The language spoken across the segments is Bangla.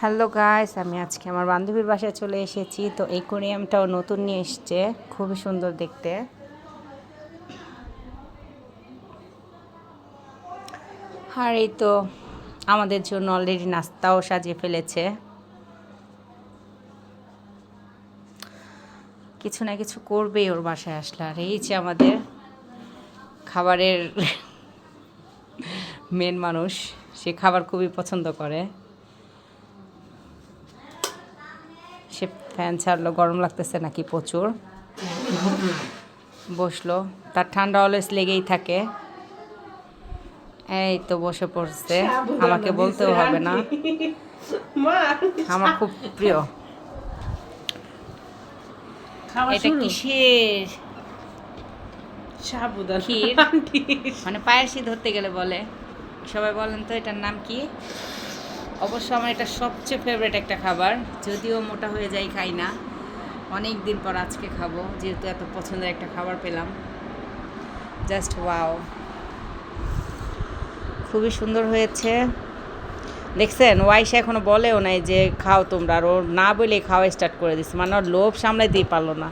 হ্যালো গাইস আমি আজকে আমার বান্ধবীর বাসায় চলে এসেছি। তো এই কোরিয়ামটাও নতুন নিয়ে এসছে। খুবই সুন্দর দেখতে। আর এই তো আমাদের জন্য অলরেডি নাস্তাও সাজিয়ে ফেলেছে। কিছু না কিছু করবেই ওর বাসায় আসলে। আর এই যে আমাদের খাবারের মেন মানুষ। সে খাবার খুবই পছন্দ করে। সে ফ্যান ছাড়লো গরম লাগতেছে নাকি প্রচুর। বসল তার ঠান্ডা অলওয়েজ লেগেই থাকে। এই তো বসে পড়ছে আমাকে বলতেও হবে না। আমার খুব প্রিয়। এটা কিসের? সাবুদানা। মানে পায়েসি ধরতে গেলে বলে। সবাই বলেন তো, এটার নাম কি? অবশ্য আমার এটা সবচেয়ে ফেভারিট একটা খাবার, যদিও মোটা হয়ে যাই, খাই না। অনেক দিন পর আজকে খাব, যেহেতু এত পছন্দের একটা খাবার পেলাম। জাস্ট ওয়াও খুবই সুন্দর হয়েছে। দেখছেন ওয়াইসা এখনও বলেও নাই যে খাও তোমরা, আর না বলে খাওয়া স্টার্ট করে দিচ্ছে মানে ওর লোভ সামলাইতেই পারল না।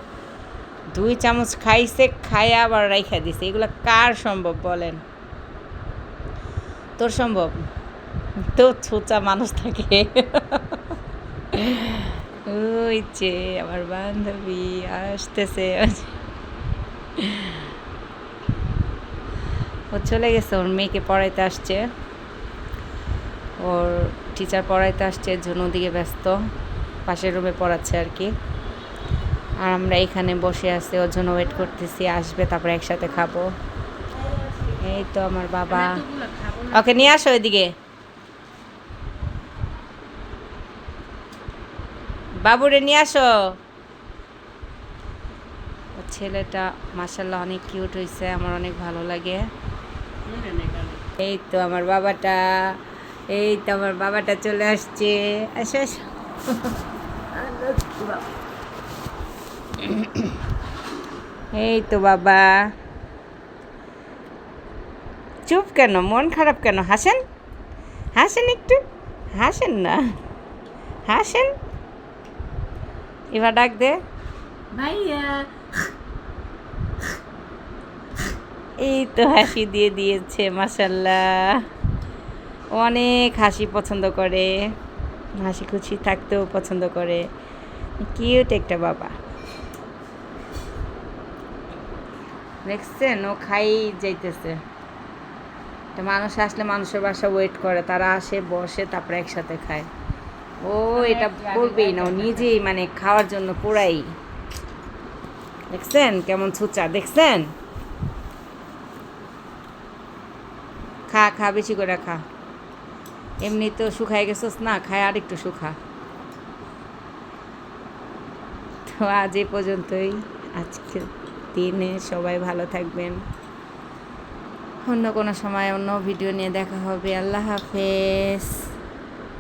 দুই চামচ খাইছে, খাইয়ে আবার রাইখা দিছে। এগুলো কার সম্ভব বলেন? তোর সম্ভব? তো ছোচা মানুষ থাকে। ওই যে আমার বান্ধবী আসতেছে। ও চলে গেছে, ওর মেয়েকে পড়াইতে আসছে। ওর টিচার পড়াইতে আসছে জন্য ওদিকে ব্যস্ত। পাশের রুমে পড়াচ্ছে আর কি। আর আমরা এখানে বসে আছি, ওর জন্য ওয়েট করতেছি, আসবে, তারপরে একসাথে খাব। এই তো আমার বাবা। ওকে, নিয়ে আসো এদিকে বাবুরে নিয়ে আসো। ছেলেটা মাসাল্লাহ অনেক কিউট হয়েছে আমার অনেক ভালো লাগে। এই তো আমার বাবাটা, এই তো আমার বাবাটা চলে আসছে। আসো আসো। এই তো বাবা। চুপ কেন? মন খারাপ কেন? হাসেন? হাসেন একটু? হাসেন না। হাসেন? এবার ডাক দে। ভাইয়া। এই তো হাসি দিয়ে দিয়েছে মাসাল্লাহ অনেক হাসি পছন্দ করে। হাসি খুশি থাকতেও পছন্দ করে। কিউট একটা বাবা। দেখছেন? ও খাই যাইতেছে। তো মানুষ আসলে মানুষের বাসা ওয়েট করে তারা আসে বসে তারপরে একসাথে খায়। ও এটা করবেই না ও নিজেই মানে খাওয়ার জন্য পুরাই। দেখছেন কেমন ছুচা দেখছেন? খা খা বেশি করে খা। এমনি তো শুকাই গেছস না খায় আর একটু শুখা তো আজ এই পর্যন্তই। আজকের দিনে সবাই ভালো থাকবেন। অন্য কোনো সময় অন্য ভিডিও নিয়ে দেখা হবে। আল্লাহ হাফেজ।